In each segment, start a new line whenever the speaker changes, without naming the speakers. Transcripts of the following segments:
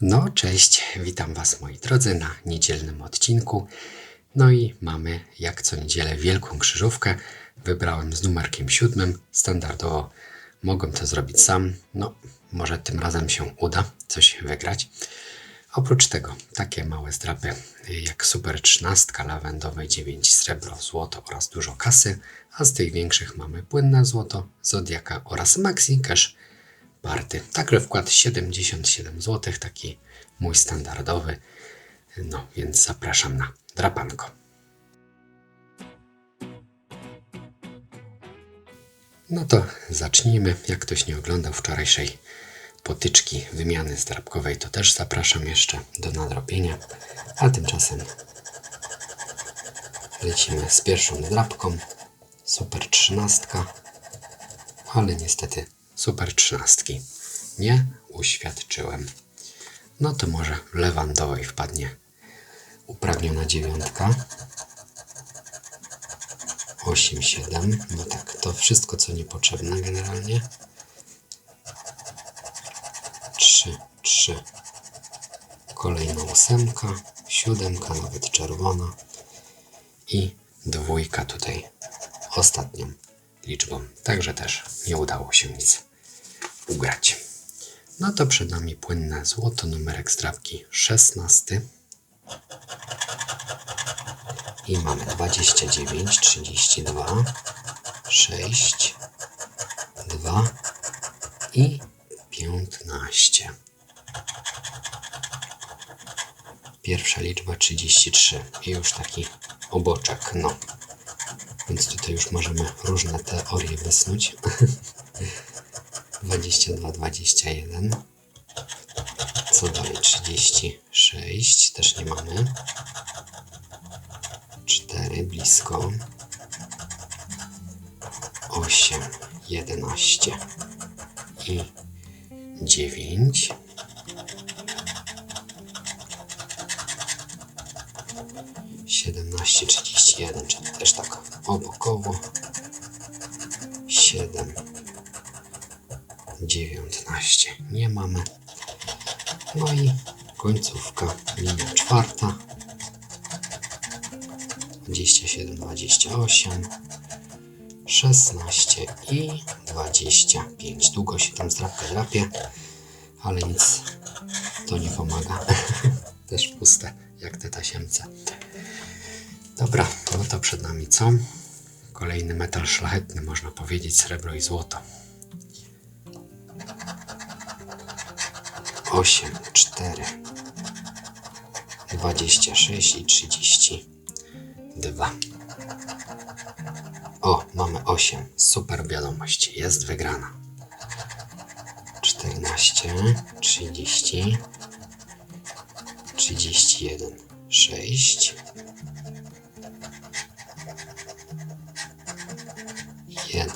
No, cześć, witam Was moi drodzy na niedzielnym odcinku. No i mamy jak co niedzielę wielką krzyżówkę. Wybrałem z numerkiem siódmym. Standardowo mogłem to zrobić sam. No, może tym razem się uda coś wygrać. Oprócz tego takie małe zdrapy jak Super 13, lawendowe 9 srebro, złoto oraz dużo kasy, a z tych większych mamy płynne złoto, Zodiaka oraz Maxi Cash party. Także wkład 77 zł, taki mój standardowy. No więc zapraszam na drapanko. No to zacznijmy. Jak ktoś nie oglądał wczorajszej potyczki wymiany zdrabkowej, to też zapraszam jeszcze do nadrobienia. A tymczasem lecimy z pierwszą zdrabką. Super 13, ale niestety super 13 nie uświadczyłem. No to może lewandowej wpadnie uprawniona dziewiątka. 8, 7. No tak, to wszystko co niepotrzebne generalnie. 3, 3. Kolejna ósemka, siódemka, nawet czerwona i dwójka tutaj ostatnią liczbą. Także też nie udało się nic ugrać. No to przed nami płynne złoto, numerek zdrabki 16. I mamy 29, 32, 6, 2 i 15. Pierwsza liczba 33 i już taki oboczek, no. Więc tutaj już możemy różne teorie wysnuć. 22, 21. Co dalej? 36. Też nie mamy. 4 blisko. 8, 11 i 9. Siedemnaście, trzydzieści jeden, czyli też tak obokowo. Siedem, dziewiętnaście nie mamy. No i końcówka, linia czwarta. 27, 28, 16 i 25. Długo się tam zdrapka drapie, ale nic to nie pomaga. Też puste, jak te tasiemce. Dobra, no to przed nami co? Kolejny metal szlachetny, można powiedzieć, srebro i złoto. 8, 4, 26 i 32. O, mamy 8. Super wiadomość. Jest wygrana. 14, 30, 31, 6, 1,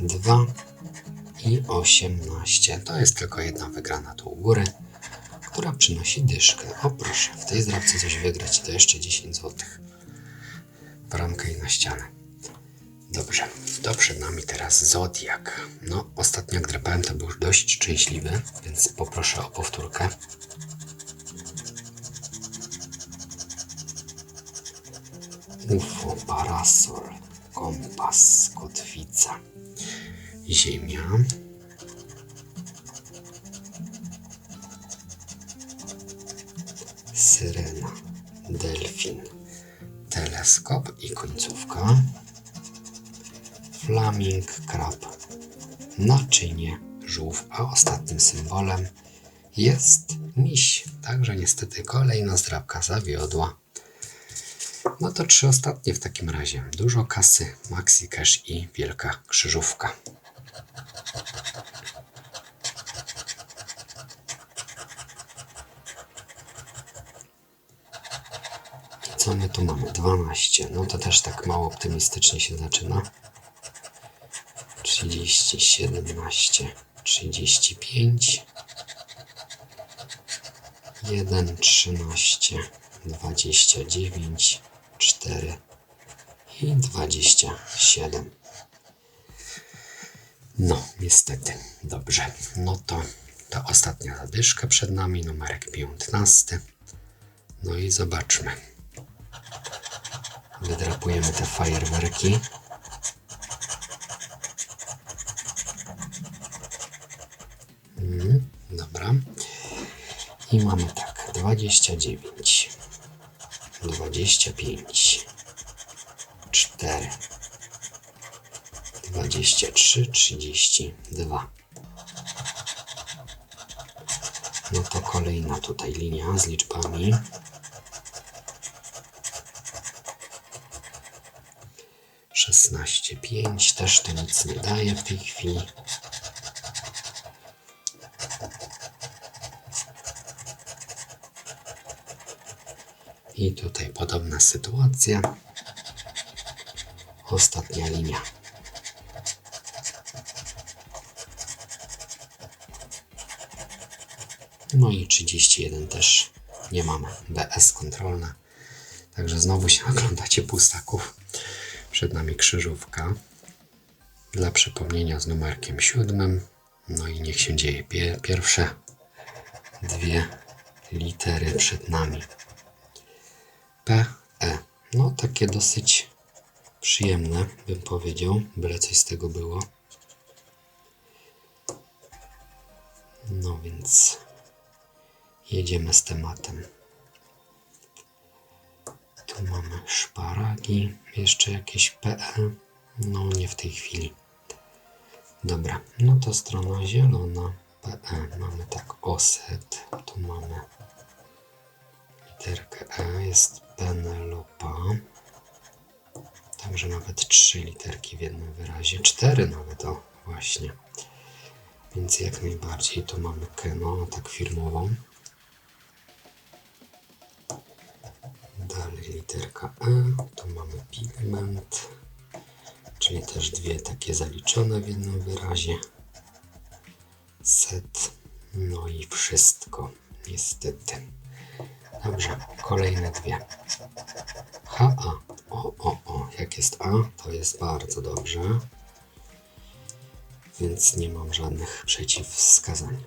2 i 18. To jest tylko jedna wygrana tu u góry, która przynosi dyszkę. O proszę, w tej zdrabce coś wygrać to jeszcze 10 zł. W ramkę i na ścianę. Dobrze, to przed nami teraz Zodiak. No, ostatnio jak drapałem to był dość szczęśliwy, więc poproszę o powtórkę. UFO, parasol, kompas, kotwica, ziemia. Syrena, delfin, teleskop i końcówka. Flaming, krab, naczynie, żółw, a ostatnim symbolem jest miś. Także niestety kolejna zdrabka zawiodła. No to trzy ostatnie w takim razie. Dużo kasy, maxi cash i wielka krzyżówka. My tu mamy? 12. No to też tak mało optymistycznie się zaczyna. 30, 17, 35, 1, 13, 29, 4 i 27. No, niestety. Dobrze. No to To ostatnia zadyszka przed nami, numerek 15. No i zobaczmy. Wydrapujemy te fajerwerki. Mm, dobra. I mamy tak, 29, 25, 4, 23, 32. No to kolejna tutaj linia z liczbami. Szesnaście, pięć, też to nic nie daje w tej chwili. I tutaj podobna sytuacja. Ostatnia linia. No i 31 też nie mamy. BS kontrolne. Także znowu się oglądacie pustaków. Przed nami krzyżówka. Dla przypomnienia z numerkiem siódmym. No i niech się dzieje. Pie- Pierwsze dwie litery przed nami. P, E. No takie dosyć przyjemne, bym powiedział, byle coś z tego było. No więc jedziemy z tematem. Tu mamy szparagi, jeszcze jakieś PE. No nie w tej chwili. Dobra, no to strona zielona. PE mamy tak oset. Tu mamy literkę E, jest Penelopa. Także nawet trzy literki w jednym wyrazie. Cztery nawet, o właśnie. Więc jak najbardziej tu mamy Keno, tak firmową. Dalej literka E, tu mamy pigment, czyli też dwie takie zaliczone w jednym wyrazie. Set, no i wszystko, niestety. Dobrze, kolejne dwie. HA. O, o, o, jak jest A, to jest bardzo dobrze. Więc nie mam żadnych przeciwwskazań.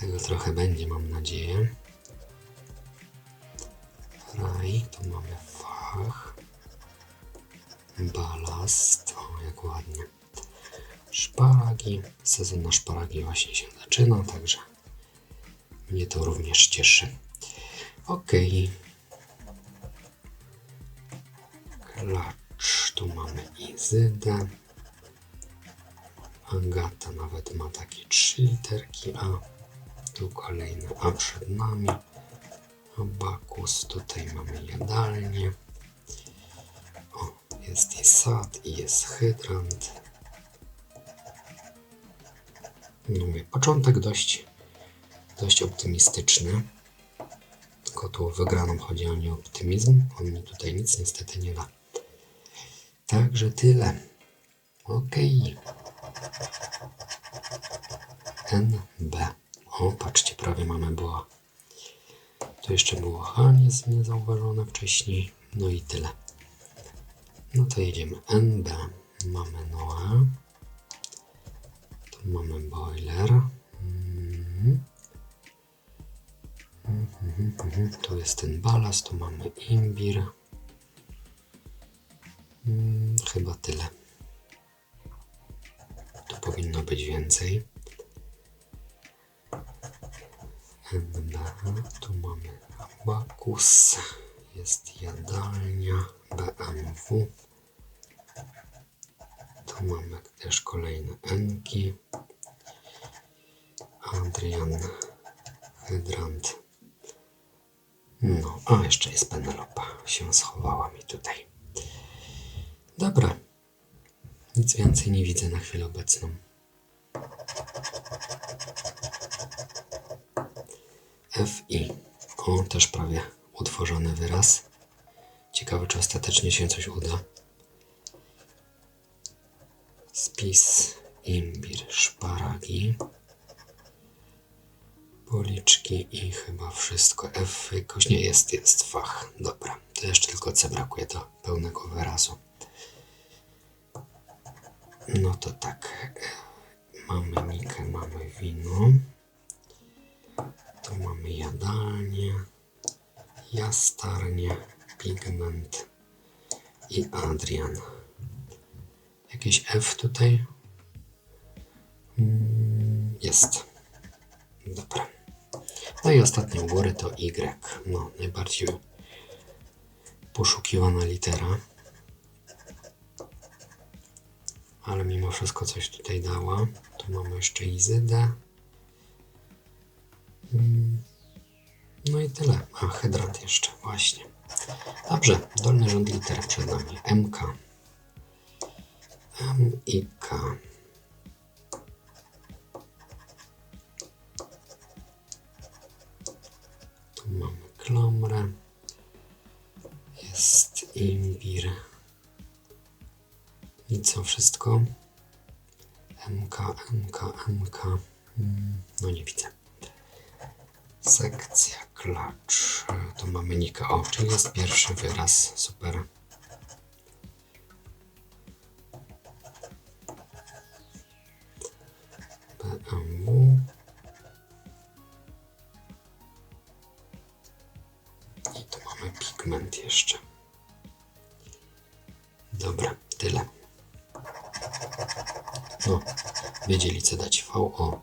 Tego trochę będzie, mam nadzieję. Tu mamy fach. Balast, o jak ładnie. Szparagi, sezon na szparagi właśnie się zaczyna, także mnie to również cieszy. Ok. Klacz, tu mamy Izydę. Agata nawet ma takie trzy literki A. Tu kolejne A przed nami. Abakus, tutaj mamy jadalnię. O, jest i sad, i jest hydrant. No mówię, początek dość, dość optymistyczny. Tylko tu wygraną chodzi o nieoptymizm. On mi tutaj nic niestety nie da. Także tyle. Okej. NB. O, patrzcie, prawie mamy była. Tu jeszcze było nie, niezauważone wcześniej. No i tyle. No to jedziemy. NB. Mamy Noe. Tu mamy boiler. Mhm. Mhm, mhm. Tu jest ten balast, tu mamy imbir. Mm, chyba tyle. Tu powinno być więcej. NB, tu mamy Abakus, jest jadalnia, BMW. Tu mamy też kolejne Enki. Adrian, Hydrant. No, a jeszcze jest Penelopa. Się schowała mi tutaj. Dobra. Nic więcej nie widzę na chwilę obecną. FI. O, też prawie utworzony wyraz. Ciekawe, czy ostatecznie się coś uda. Spis, imbir, szparagi, policzki i chyba wszystko. F jakoś nie jest, jest fach. Dobra, to jeszcze tylko C brakuje do pełnego wyrazu. No to tak. mamy Nikę, mamy wino. Tu mamy jadalnię, jastarnię, pigment i Adrian. Jakieś F tutaj? Mm, Jest. Dobra. No i ostatnie u góry to Y. No, najbardziej poszukiwana litera. Ale mimo wszystko coś tutaj dała. Tu mamy jeszcze Izydę. Mm, No i tyle. A, hydrant jeszcze, właśnie. Dobrze, dolny rząd liter przed nami. MK. M i K. Tu mamy klamrę. Jest imbir. I co wszystko? MK, MK, MK. Mm, No nie widzę. Sekcja klacz. Tu mamy Nika. O, czyli jest pierwszy wyraz. Super. BMW. I tu mamy pigment jeszcze. Dobra, tyle. No, wiedzieli co dać VO.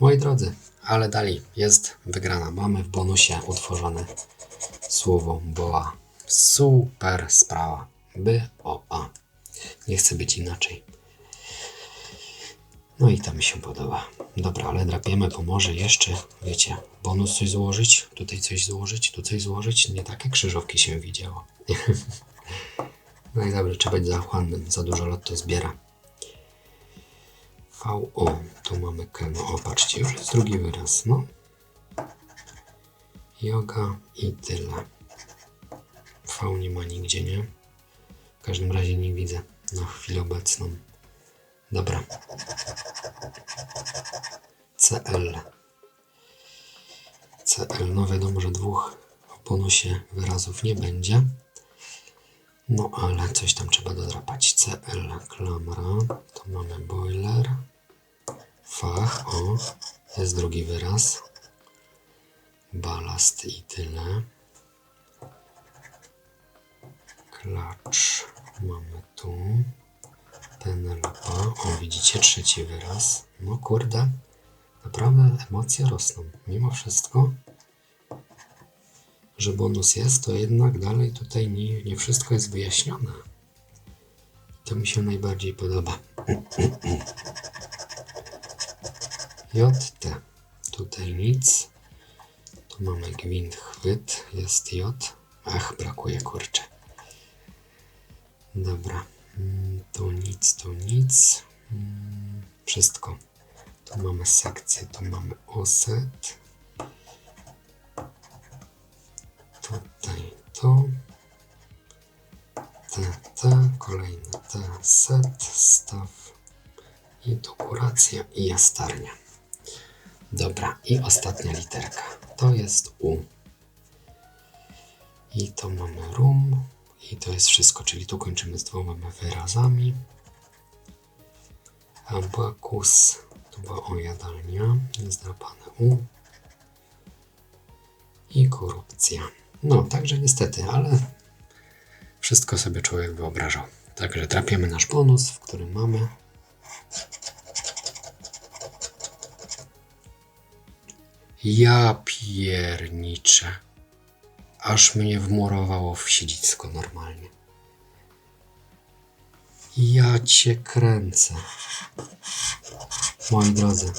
Moi drodzy, ale dalej jest wygrana. Mamy w bonusie utworzone słowo BOA. Super sprawa. By o a. Nie chcę być inaczej. No i to mi się podoba. Dobra, ale drapiemy, bo może jeszcze, wiecie, bonus coś złożyć, tutaj coś złożyć, tu coś złożyć. Nie takie krzyżówki się widziało. no i dobrze, trzeba być zachłannym. Za dużo lotto zbiera. VO, tu mamy Keno. O, patrzcie, już jest drugi wyraz, no. Yoga i tyle. V nie ma nigdzie, nie? W każdym razie nie widzę na chwilę obecną. Dobra. CL. CL, no wiadomo, że dwóch w bonusie wyrazów nie będzie. No ale coś tam trzeba dodrapać. CL, klamra. To mamy boiler. Fach, o. Jest drugi wyraz. Balast i tyle. Klacz mamy tu. Penelopa. O, widzicie trzeci wyraz. No kurde, naprawdę emocje rosną. Mimo wszystko, że bonus jest, to jednak dalej tutaj nie, nie wszystko jest wyjaśnione. To mi się najbardziej podoba. JT. Tutaj nic. Tu mamy gwint chwyt. Jest J. Ach, brakuje kurczę. Dobra. Mm, Tu nic, tu nic. Mm, Wszystko. Tu mamy sekcję, tu mamy oset. To. T, T, kolejny T, set, staw i tu kuracja i jastarnia. Dobra, i ostatnia literka. To jest U. I to mamy rum. I to jest wszystko, czyli tu kończymy z dwoma wyrazami. Abakus, to była o jadalnia, zdrapane U. I korupcja. No, także niestety, ale wszystko sobie człowiek wyobrażał. Także trapiemy nasz bonus, w którym mamy Ja pierniczę. Aż mnie wmurowało w siedzisko normalnie. Ja cię kręcę. Moi drodzy.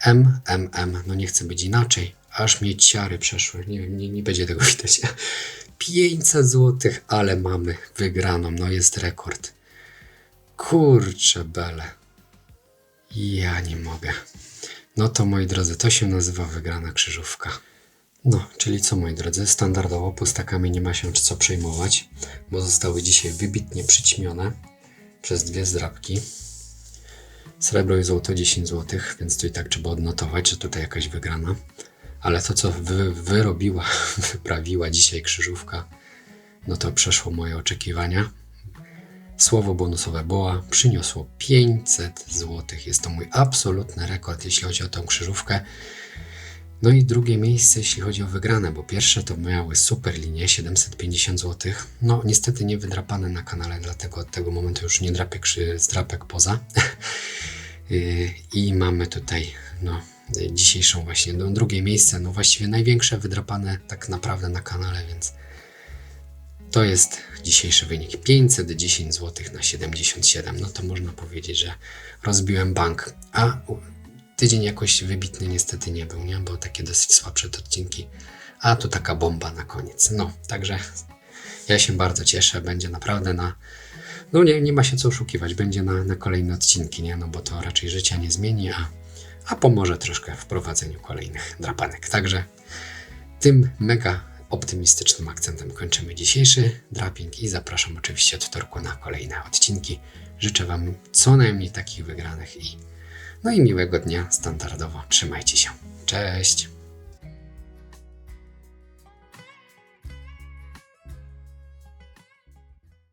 M, M, M. No nie chcę być inaczej. Aż mnie ciary przeszły. Nie nie, nie będzie tego widać. 500 zł, ale mamy wygraną. No jest rekord. Kurczę bele. Ja nie mogę. No to moi drodzy, to się nazywa wygrana krzyżówka. No, czyli co moi drodzy, standardowo pustakami nie ma się co przejmować, bo zostały dzisiaj wybitnie przyćmione przez dwie zdrabki. Srebro i złoto 10 zł, więc tu i tak trzeba odnotować, że tutaj jakaś wygrana. Ale to, co wy, wyrobiła, wyprawiła dzisiaj krzyżówka, no to przeszło moje oczekiwania. Słowo bonusowe BOA przyniosło 500 zł. Jest to mój absolutny rekord, jeśli chodzi o tą krzyżówkę. No i drugie miejsce, jeśli chodzi o wygrane, bo pierwsze to miały super linie 750 zł. No niestety nie wydrapane na kanale, dlatego od tego momentu już nie drapię krzy, zdrapek poza. Yy, I mamy tutaj no, dzisiejszą właśnie drugie miejsce, no właściwie największe wydrapane tak naprawdę na kanale, więc to jest dzisiejszy wynik 510 zł na 77. No to można powiedzieć, że rozbiłem bank. A tydzień jakoś wybitny niestety nie był, nie? Bo takie dosyć słabsze odcinki. A tu taka bomba na koniec. No, także ja się bardzo cieszę. Będzie naprawdę na. No nie, nie ma się co oszukiwać. Będzie na, na kolejne odcinki, nie? No bo to raczej życia nie zmieni, a, a pomoże troszkę w prowadzeniu kolejnych drapanek. Także tym mega optymistycznym akcentem kończymy dzisiejszy draping i zapraszam oczywiście od wtorku na kolejne odcinki. Życzę Wam co najmniej takich wygranych i no i miłego dnia standardowo. Trzymajcie się. Cześć!